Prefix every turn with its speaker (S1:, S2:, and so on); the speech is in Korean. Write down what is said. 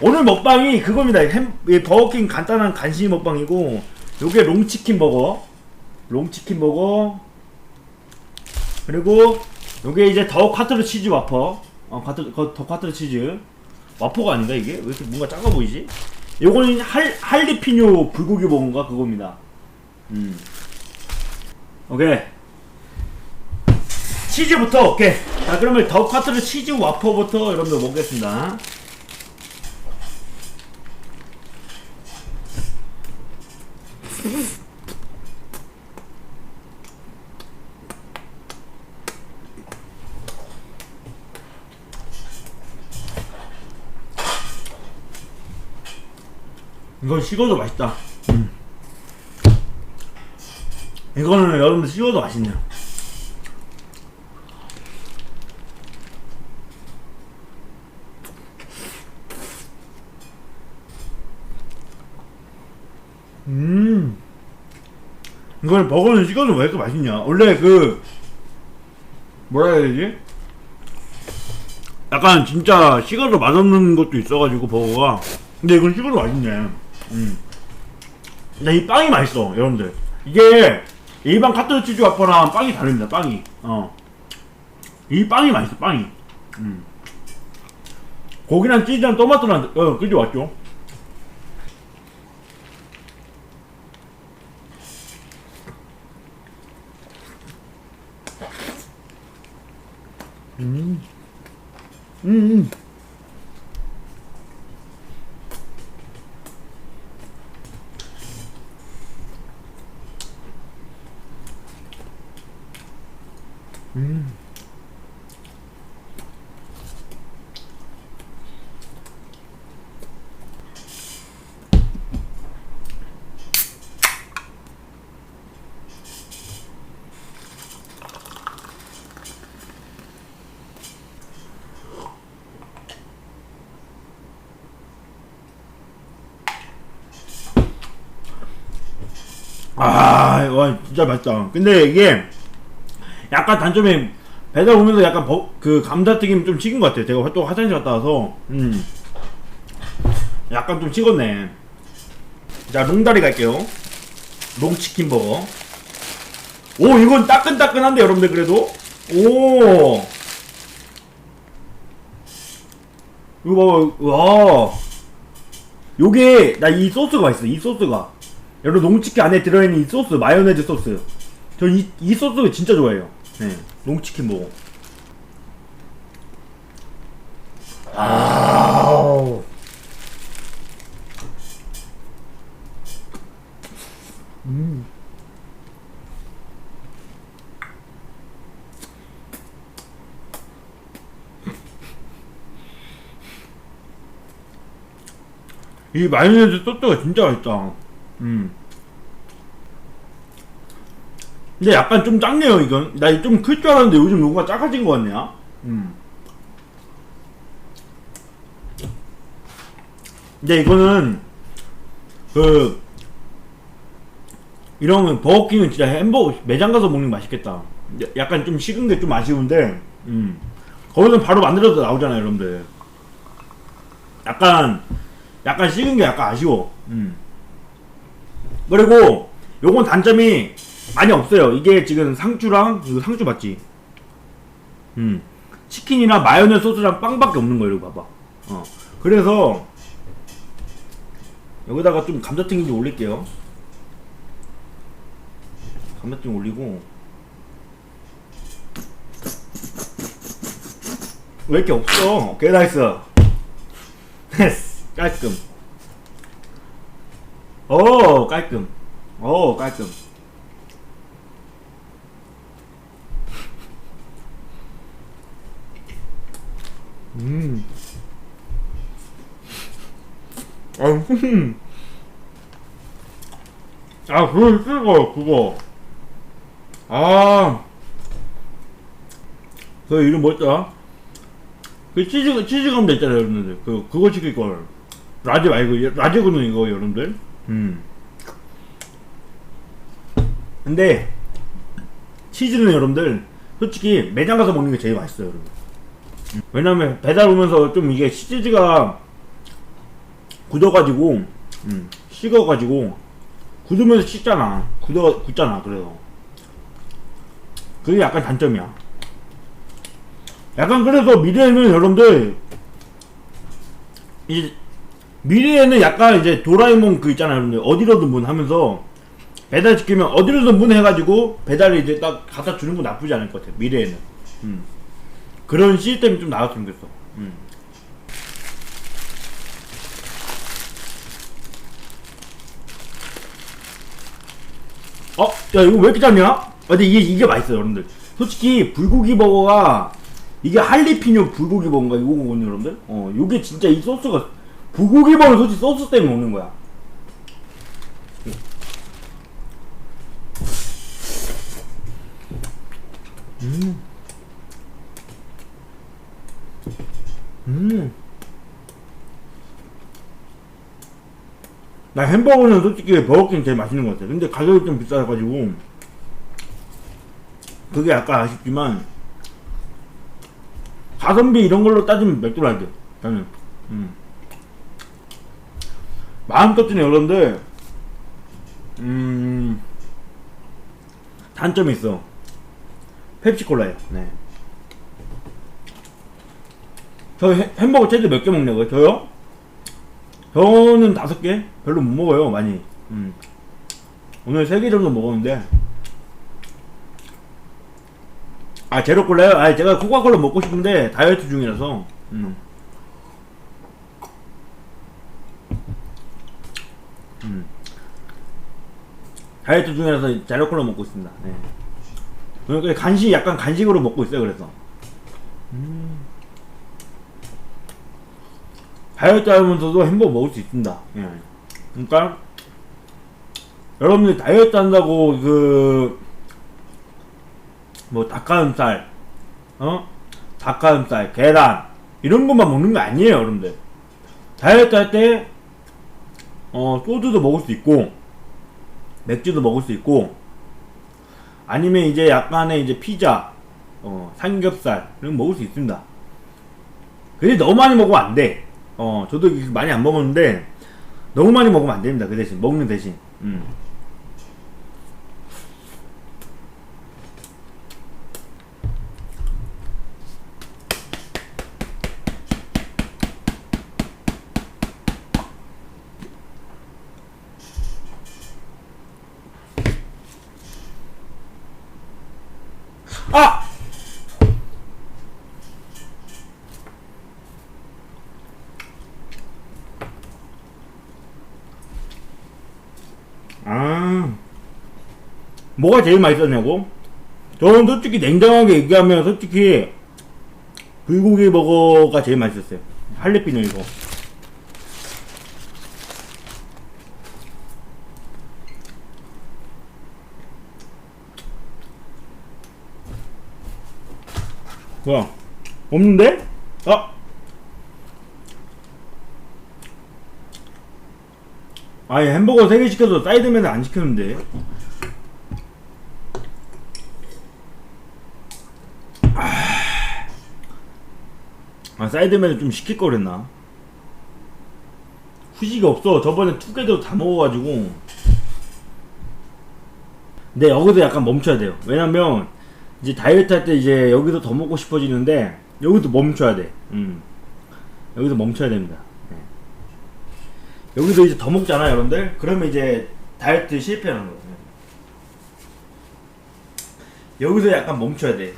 S1: 오늘 먹방이 그겁니다. 햄, 이 버거킹 간단한 간식 먹방이고, 요게 롱치킨 버거. 롱치킨 버거. 그리고, 요게 이제 더 콰트로 치즈 와퍼. 어, 거- 더 콰트로 치즈. 와퍼가 아닌가, 이게? 왜 이렇게 뭔가 작아 보이지? 요거는 할, 할리피뇨 불고기 버거인가? 그겁니다. 음. 오케이. 치즈부터, 오케이. 자, 그러면 더 콰트로 치즈 와퍼부터 여러분들 먹겠습니다. 이건 식어도 맛있다. 음. 이거는 여러분들 식어도 맛있네요. 음. 이걸 버거는 식어도 왜 이렇게 맛있냐? 원래 그 뭐라 해야 되지? 약간 진짜 식어도 맛없는 것도 있어가지고 버거가 근데 이건 식어도 맛있네 음. 근데 이 빵이 맛있어 여러분들 이게 일반 카트리 치즈 와퍼랑 빵이 다릅니다 빵이 어 이 빵이 맛있어 빵이 음. 고기랑 치즈랑 토마토랑 어 그게 왔죠 음. 음. 음. 아, 와, 진짜 맛있다. 근데 이게 약간 단점이 배달 오면서 약간 버, 그 감자튀김 좀 식은 것 같아요. 제가 또 화장실 갔다 와서, 음. 약간 좀 식었네. 자, 롱다리 갈게요. 롱치킨 버거. 오, 이건 따끈따끈한데, 여러분들, 그래도? 오! 이거 봐봐, 와. 요게, 나 이 소스가 맛있어, 이 소스가. 여러분 농치킨 안에 들어있는 이 소스 마요네즈 소스 저 이 이 소스 진짜 좋아해요 네 농치킨 먹어 음. 이 마요네즈 소스가 진짜 맛있다 음. 근데 약간 좀 작네요, 이건. 나 좀 클 줄 알았는데 요즘 요거가 작아진 것 같네요. 음. 근데 이거는, 그, 이런 버거킹은 진짜 햄버거 매장 가서 먹는 게 맛있겠다. 약간 좀 식은 게 좀 아쉬운데, 음. 거기는 바로 만들어서 나오잖아요, 여러분들. 약간, 약간 식은 게 약간 아쉬워. 음. 그리고 요건 단점이 많이 없어요. 이게 지금 상추랑 상추 맞지? 음 치킨이랑 마요네즈 소스랑 빵밖에 없는 거예요. 이거 봐봐. 어 그래서 여기다가 좀 감자튀김 좀 올릴게요. 감자튀김 올리고 왜 이렇게 없어? 오케이 나이스. 깔끔. 오 깔끔 오 깔끔 음 아, 흠. 아, 그거 찍어, 그거. 아. 그 이름 뭐였더라? 그 치즈, 치즈 감자 있잖아요, 여러분들. 그, 그거 시킬 걸. 라지 말고, 라지구는 이거, 여러분들. 음. 근데, 치즈는 여러분들, 솔직히 매장 가서 먹는 게 제일 맛있어요, 여러분. 음. 왜냐면 배달 오면서 좀 이게 치즈가 굳어가지고 음, 식어가지고 굳으면서 씻잖아 굳어 굳잖아 그래서 그게 약간 단점이야 약간 그래서 미래에는 여러분들 이제 미래에는 약간 이제 도라에몽 그 있잖아요 여러분들 어디로든 문 하면서 배달 시키면 어디로든 문 해가지고 배달을 이제 딱 갖다 주는 건 나쁘지 않을 것 같아 미래에는 음. 그런 시스템이 좀 나왔으면 좋겠어 음. 어? 야 이거 왜 이렇게 짧냐? 아, 근데 이게 이게 맛있어요 여러분들 솔직히 불고기 버거가 이게 할리피뇨 불고기 버거인가 이거거든요 여러분들 어 요게 진짜 이 소스가 불고기 버거는 솔직히 소스 때문에 먹는 거야 음. 음. 나 햄버거는 솔직히 버거킹 제일 맛있는 것 같아. 근데 가격이 좀 비싸가지고 그게 약간 아쉽지만 가성비 이런 걸로 따지면 맥도날드. 저는 음. 마음껏지는 여러분들 음 단점이 있어. 펩시콜라예요. 네. 저 해- 햄버거 최대 몇개 먹냐고요? 저요? 저는 다섯 개? 별로 못 먹어요, 많이. 음. 오늘 세 개 정도 먹었는데. 아, 제로콜라요? 아, 제가 코카콜라 먹고 싶은데, 다이어트 중이라서. 음. 음. 다이어트 중이라서 제로콜라 먹고 있습니다. 네. 그러니까 간식, 약간 간식으로 먹고 있어요, 그래서. 다이어트 하면서도 햄버거 먹을 수 있습니다. 예. 그러니까 여러분들 다이어트 한다고 그 뭐 닭가슴살, 어 닭가슴살, 계란 이런 것만 먹는 거 아니에요, 여러분들. 다이어트 할 때 어, 소주도 먹을 수 있고 맥주도 먹을 수 있고 아니면 이제 약간의 이제 피자, 어, 삼겹살 이런 거 먹을 수 있습니다. 근데 너무 많이 먹으면 안 돼. 어, 저도 많이 안 먹었는데 너무 많이 먹으면 안 됩니다. 그 대신 먹는 대신. 음. 아! 아, 뭐가 제일 맛있었냐고? 저는 솔직히 냉정하게 얘기하면 솔직히 불고기 버거가 제일 맛있었어요. 할리피노 이거. 뭐야? 없는데? 아! 아니 햄버거 3개 시켜서 사이드맨을 안 시켰는데 아 사이드맨을 좀 시킬 걸 그랬나 후식이 없어 저번에 투게더 다 먹어가지고 근데 여기서 약간 멈춰야 돼요 왜냐면 이제 다이어트 할 때 이제 여기서 더 먹고 싶어지는데 여기도 멈춰야 돼 음. 여기서 멈춰야 됩니다 여기서 이제 더 먹잖아요, 여러분들. 그러면 이제 다이어트 실패하는 거예요. 여기서 약간 멈춰야 돼.